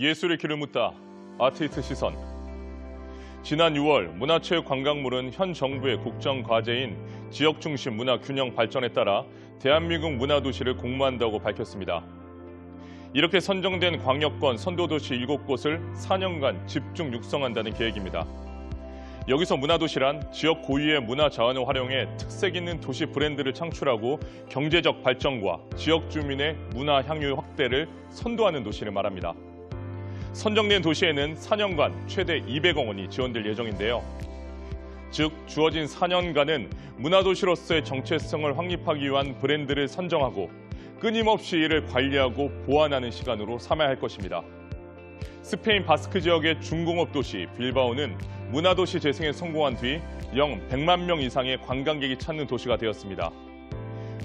예술의 길을 묻다 아티스트 시선 지난 6월 문화체육관광물은 현 정부의 국정 과제인 지역 중심 문화 균형 발전에 따라 대한민국 문화도시를 공모한다고 밝혔습니다. 이렇게 선정된 광역권 선도도시 7곳을 4년간 집중 육성한다는 계획입니다. 여기서 문화도시란 지역 고유의 문화 자원을 활용해 특색 있는 도시 브랜드를 창출하고 경제적 발전과 지역 주민의 문화 향유 확대를 선도하는 도시를 말합니다. 선정된 도시에는 4년간 최대 200억 원이 지원될 예정인데요. 즉 주어진 4년간은 문화도시로서의 정체성을 확립하기 위한 브랜드를 선정하고 끊임없이 이를 관리하고 보완하는 시간으로 삼아야 할 것입니다. 스페인 바스크 지역의 중공업 도시 빌바오는 문화도시 재생에 성공한 뒤 영 100만 명 이상의 관광객이 찾는 도시가 되었습니다.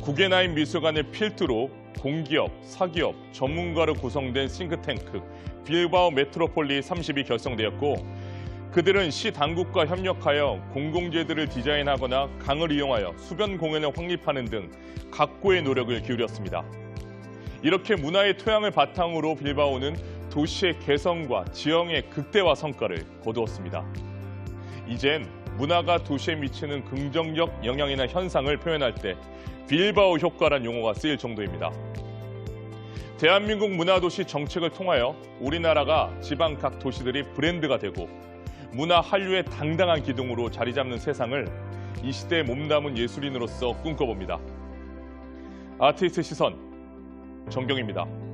구게나임 미술관을 필두로 공기업, 사기업, 전문가로 구성된 싱크탱크 빌바오 메트로폴리 30이 결성되었고 그들은 시 당국과 협력하여 공공재들을 디자인하거나 강을 이용하여 수변 공연을 확립하는 등 각고의 노력을 기울였습니다. 이렇게 문화의 토양을 바탕으로 빌바오는 도시의 개성과 지형의 극대화 성과를 거두었습니다. 이젠 문화가 도시에 미치는 긍정적 영향이나 현상을 표현할 때 빌바오 효과란 용어가 쓰일 정도입니다. 대한민국 문화도시 정책을 통하여 우리나라가 지방 각 도시들이 브랜드가 되고 문화 한류의 당당한 기둥으로 자리 잡는 세상을 이 시대에 몸담은 예술인으로서 꿈꿔봅니다. 아티스트 시선 정경입니다.